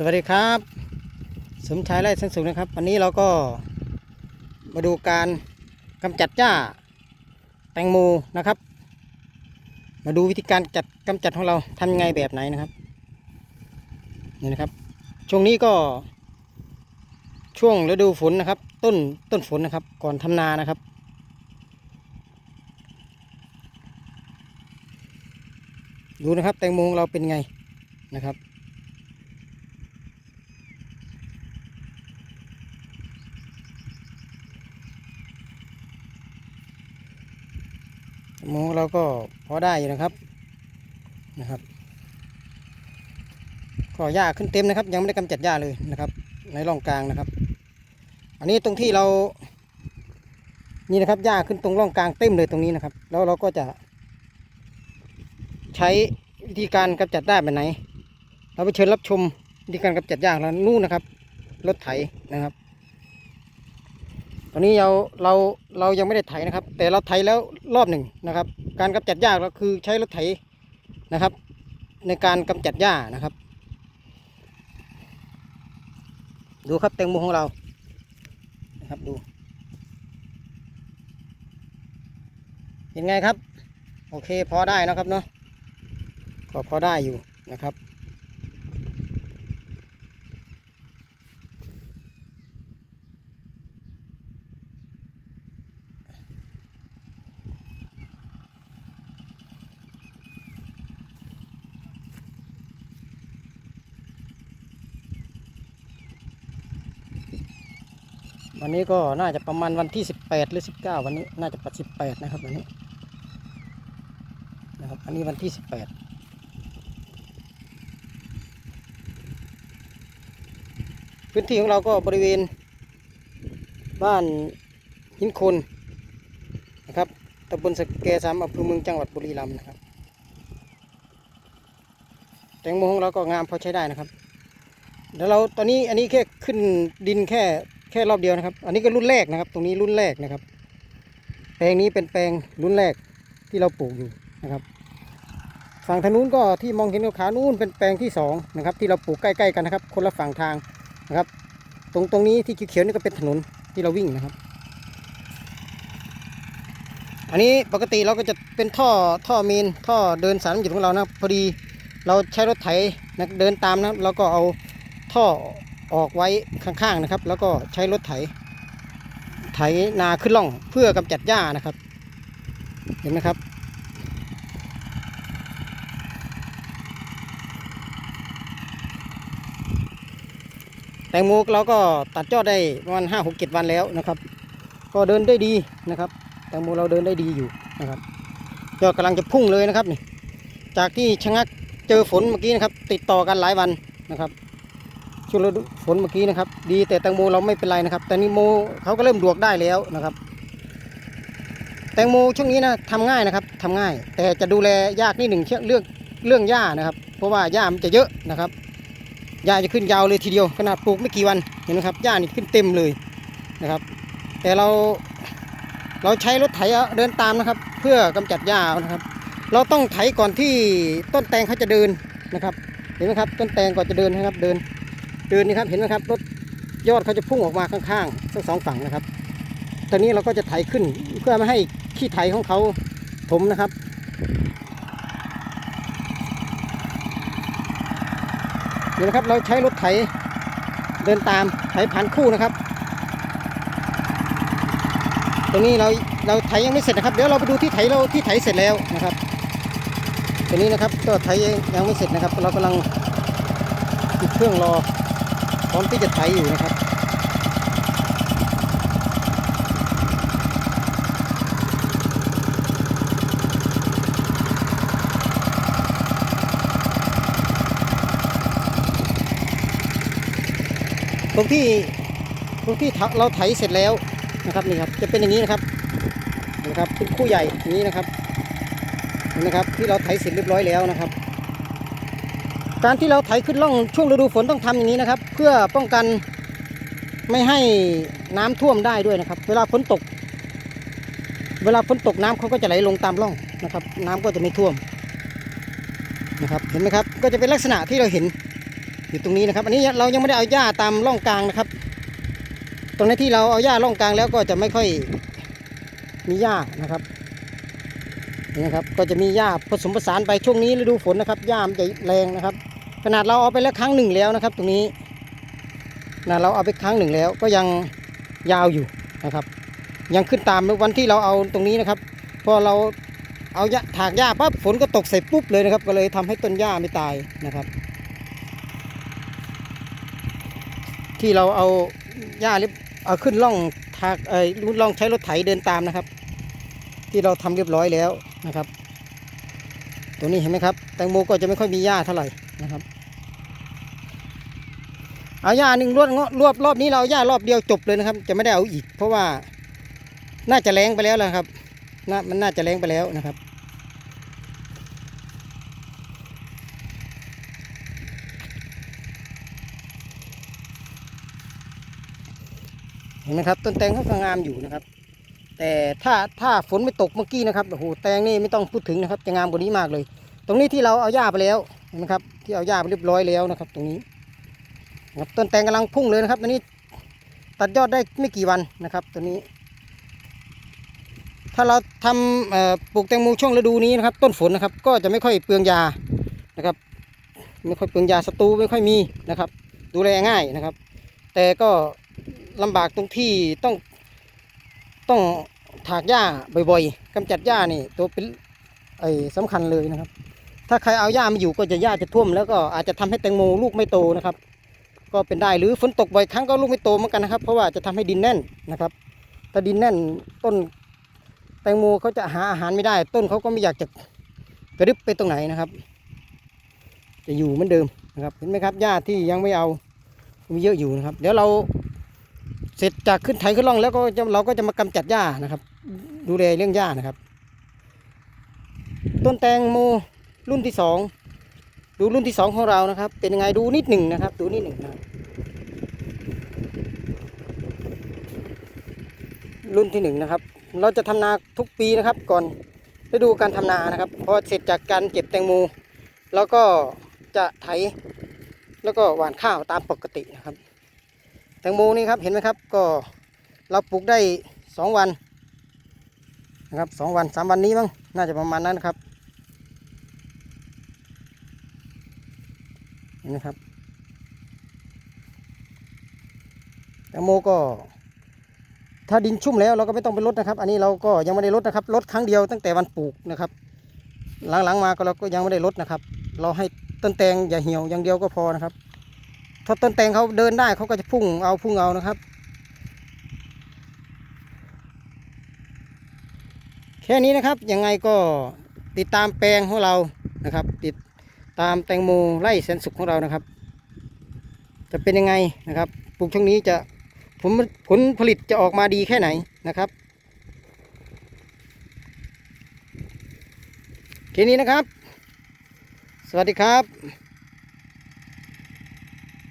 สวัสดีครับ สมชายไร่สันสุขนะครับ วันนี้เราก็มาดูการกำจัดหญ้าแตงโมนะครับ มาดูวิธีการจัดกำจัดของเราทำยังไงแบบไหนนะครับนี่นะครับ ช่วงนี้ก็ ช่วงฤดูฝนนะครับ ต้นต้นฝนนะครับ ก่อนทำนานะครับ ดูนะครับแตงโมของเราเป็นไงนะครับ หมูเราก็พอได้อยู่นะครับนะครับ ก็หญ้าขึ้นเต็มนะครับ ยังไม่ได้กำจัดหญ้าเลยนะครับ ในร่องกลางนะครับ อันนี้ตรงที่เรา นี่นะครับหญ้าขึ้นตรงร่องกลางเต็มเลยตรงนี้นะครับ แล้วเราก็จะ ใช้วิธีการกำจัดหญ้แบบไหน เราไปเชิญรับชมวิธีการกำจัดหญ้าเรานู่นนะครับรถไถนะครับ ตอนนี้เราเราเรายังไม่ได้ไถนะครับ แต่เราไถแล้วรอบหนึ่งนะครับ การกำจัดหญ้าเราคือใช้รถไถนะครับ ในการกำจัดหญ้านะครับ ดูครับแตงโมของเรานะครับดูเห็นไงครับ โอเคพอได้นะครับเนาะก็พอได้อยู่นะครับ วันนี้ก็น่าจะประมาณวันที่ 18 หรือ 19 วันนี้น่าจะปัด18 นะครับวันนี้นะครับอันนี้วันที่ 18พื้นที่ของเราก็บริเวณ บ้านหินคนนะครับตำบลสแกสามอำเภอเมืองจังหวัดบุรีรัมย์นะครับ แตงโมของเราก็งามพอใช้ได้นะครับ เดี๋ยวเราตอนนี้อันนี้แค่ขึ้นดินแค่ ค่รอบเดียวนะครับ อันนี้ก็รุ่นแรกนะครับ ตรงนี้รุ่นแรกนะครับ แปลงนี้เป็นแปลงรุ่นแรกที่เราปลูกอยู่นะครับ ฝั่งทางนู้นก็ที่มองเห็นขาวนู้นเป็นแปลงที่สองนะครับที่เราปลูกใกล้ๆกันนะครับ คนละฝั่งทางนะครับ ตรงตรงนี้ที่เขียวๆนี่ก็เป็นถนนที่เราวิ่งนะครับ อันนี้ปกติเราก็จะเป็นท่อท่อเมนท่อเดินสารน้ำหยดของเรานะพอดีเราใช้รถไถนะเดินตามนะเราก็เอาท่อ ออกไว้ข้างๆนะครับ แล้วก็ใช้รถไถ ไถนาขึ้นล่องเพื่อกำจัดหญ้านะครับ เห็นไหมครับ แตงโมเราก็ตัดยอดได้ประมาณห้าหกเจ็ดวันแล้วนะครับ ก็เดินได้ดีนะครับ แตงโมเราเดินได้ดีอยู่นะครับยอดกำลังจะพุ่งเลยนะครับนี่จากที่ชะงักเจอฝนเมื่อกี้นะครับ ติดต่อกันหลายวันนะครับ ช่วงฤดูฝนเมื่อกี้นะครับ ดีแต่แตงโมเราไม่เป็นไรนะครับ แต่นี่โมเขาก็เริ่มดวกได้แล้วนะครับ แตงโมช่วงนี้นะทำง่ายนะครับทำง่าย แต่จะดูแลยากนิดหนึ่งเรื่องเรื่องหญ้านะครับ เพราะว่าหญ้ามันจะเยอะนะครับหญ้าจะขึ้นยาวเลยทีเดียวขนาดปลูกไม่กี่วันเห็นไหมครับหญ้านี่ขึ้นเต็มเลยนะครับ แต่เราเราใช้รถไถเดินตามนะครับ เพื่อกำจัดหญ้านะครับ เราต้องไถก่อนที่ต้นแตงเขาจะเดินนะครับ เห็นไหมครับ ต้นแตงก่อนจะเดินนะครับเดิน เดินนี่ครับเห็นไหมครับรถยอดเขาจะพุ่งออกมาข้างๆทั้งสองฝั่งนะครับ ตอนนี้เราก็จะไถขึ้นเพื่อไม่ให้ขี้ไถของเขาถมนะครับเดี๋ยวนะครับเราใช้รถไถเดินตามไถผ่านคู่นะครับ ตรงนี้เราเราไถยังไม่เสร็จนะครับ เดี๋ยวเราไปดูที่ไถเราที่ไถเสร็จแล้วนะครับตัวนี้นะครับก็ไถยังไม่เสร็จนะครับ เรากำลังติดเครื่องรอ พร้อมที่จะไถอยู่นะครับ ตรงที่ตรงที่เราไถเสร็จแล้วนะครับนี่ครับจะเป็นอย่างนี้นะครับนี่ครับเป็นคู่ใหญ่นี้นะครับนไหมครับที่เราไถเสร็จเรียบร้อยแล้วนะครับ การที่เราไถขึ้นล่องช่วงฤดูฝนต้องทำอย่างนี้นะครับ เพื่อป้องกันไม่ให้น้ำท่วมได้ด้วยนะครับ เวลาฝนตก เวลาฝนตกน้ำเขาก็จะไหลลงตามร่องนะครับ น้ำก็จะไม่ท่วมนะครับเห็นไหมครับก็จะเป็นลักษณะที่เราเห็นอยู่ตรงนี้นะครับ อันนี้เรายังไม่ได้เอาหญ้าตามร่องกลางนะครับ ตรงนี้ที่เราเอาหญ้าร่องกลางแล้วก็จะไม่ค่อยมีหญ้านะครับนี่นะครับ ก็จะมีหญ้าผสมผสานไปช่วงนี้ฤดูฝนนะครับหญ้ามันจะแรงนะครับ นาดเราเอาไปแล้วครั้งหนึ่งแล้วนะครับ ตรงนี้นาดเราเอาไปครั้งหนึ่งแล้วก็ยังยาวอยู่นะครับ ยังขึ้นตามวันที่เราเอาตรงนี้นะครับพอเราเอาถากหญ้าปั๊บฝนก็ตกใส่ปุ๊บเลยนะครับ ก็เลยทำให้ต้นหญ้าไม่ตายนะครับ ที่เราเอาหญ้าเรียบเอาขึ้นล่องทากเอ้ยล่องใช้รถไถเดินตามนะครับ ที่เราทำเรียบร้อยแล้วนะครับ ตรงนี้เห็นไหมครับ แตงโมก็จะไม่ค่อยมีหญ้าเท่าไหร่นะครับ เอาหญ้าหนึ่งรวดรวบรอบนี้เราเอาหญ้ารอบเดียวจบเลยนะครับ จะไม่ได้เอาอีก เพราะว่าน่าจะแรงไปแล้วแหละครับน่ามันน่าจะแรงไปแล้วนะครับ เห็นไหมครับ ต้นแตงเขาก็งามอยู่นะครับ แต่ถ้าถ้าฝนไม่ตกเมื่อกี้นะครับโอ้โหแตงนี่ไม่ต้องพูดถึงนะครับ จะงามกว่านี้มากเลย ตรงนี้ที่เราเอาหญ้าไปแล้วเห็นไหมครับ ที่เอาหญ้าไปเรียบร้อยแล้วนะครับ ตรงนี้ ครับต้นแตงกำลังพุ่งเลยนะครับตอนนี้ตัดยอดได้ไม่กี่วันนะครับตัวนี้ ถ้าเราทำปลูกแตงโมช่วงฤดูนี้นะครับ ต้นฝนนะครับ ก็จะไม่ค่อยเปลืองยานะครับ ไม่ค่อยเปลืองยาศัตรูไม่ค่อยมีนะครับ ดูแลง่ายนะครับ แต่ก็ลำบากตรงที่ต้องต้องถากหญ้าบ่อยๆกำจัดหญ้านี่ตัวเป็นไอ้สำคัญเลยนะครับ ถ้าใครเอาหญ้ามาอยู่ก็จะหญ้าจะท่วม แล้วก็อาจจะทำให้แตงโมลูกไม่โตนะครับ ก็เป็นได้หรือฝนตกบ่อยครั้งก็ลูกไม่โตเหมือนกันนะครับ เพราะว่าจะทำให้ดินแน่นนะครับ ถ้าดินแน่นต้นแตงโมเขาจะหาอาหารไม่ได้ ต้นเขาก็ไม่อยากจะกระดึบไปตรงไหนนะครับ จะอยู่เหมือนเดิมนะครับเห็นไหมครับหญ้าที่ยังไม่เอามีเยอะอยู่นะครับ เดี๋ยวเราเสร็จจากขึ้นไถขึ้นล่องแล้วก็เราก็จะมากำจัดหญ้านะครับ ดูแลเรื่องหญ้านะครับ ต้นแตงโมรุ่นที่สอง ดูรุ่นที่สองของเรานะครับ เป็นยังไงดูนิดหนึ่งนะครับ ดูนิดหนึ่งนะครับรุ่นที่หนึ่งนะครับ เราจะทำนาทุกปีนะครับ ก่อนฤดูการทำนานะครับพอเสร็จจากการเก็บแตงโมแล้วก็จะไถแล้วก็หว่านข้าวตามปกตินะครับ แตงโมนี่ครับเห็นไหมครับ ก็เราปลูกได้สองวันนะครับสองวันสามวันนี้มั้งน่าจะประมาณนั้นนะครับเห็ นไหมครับแตงโมก็ ถ้าดินชุ่มแล้วเราก็ไม่ต้องไปลดนะครับ อันนี้เราก็ยังไม่ได้ลดนะครับลดครั้งเดียวตั้งแต่วันปลูกนะครับ หลังๆมาก็เราก็ยังไม่ได้ลดนะครับ เราให้ต้นแตงอย่าเหี่ยวอย่างเดียวก็พอนะครับ ถ้าต้นแตงเขาเดินได้เขาก็จะพุ่งเอาพุ่งเอานะครับ แค่นี้นะครับยังไงก็ติดตามแปลงของเรานะครับ ติด ตามแตงโมไร่แสนสุขของเรานะครับ จะเป็นยังไงนะครับปลูกช่วงนี้จะผลผลผลิตจะออกมาดีแค่ไหนนะครับแค่นี้นะครับ สวัสดีครับ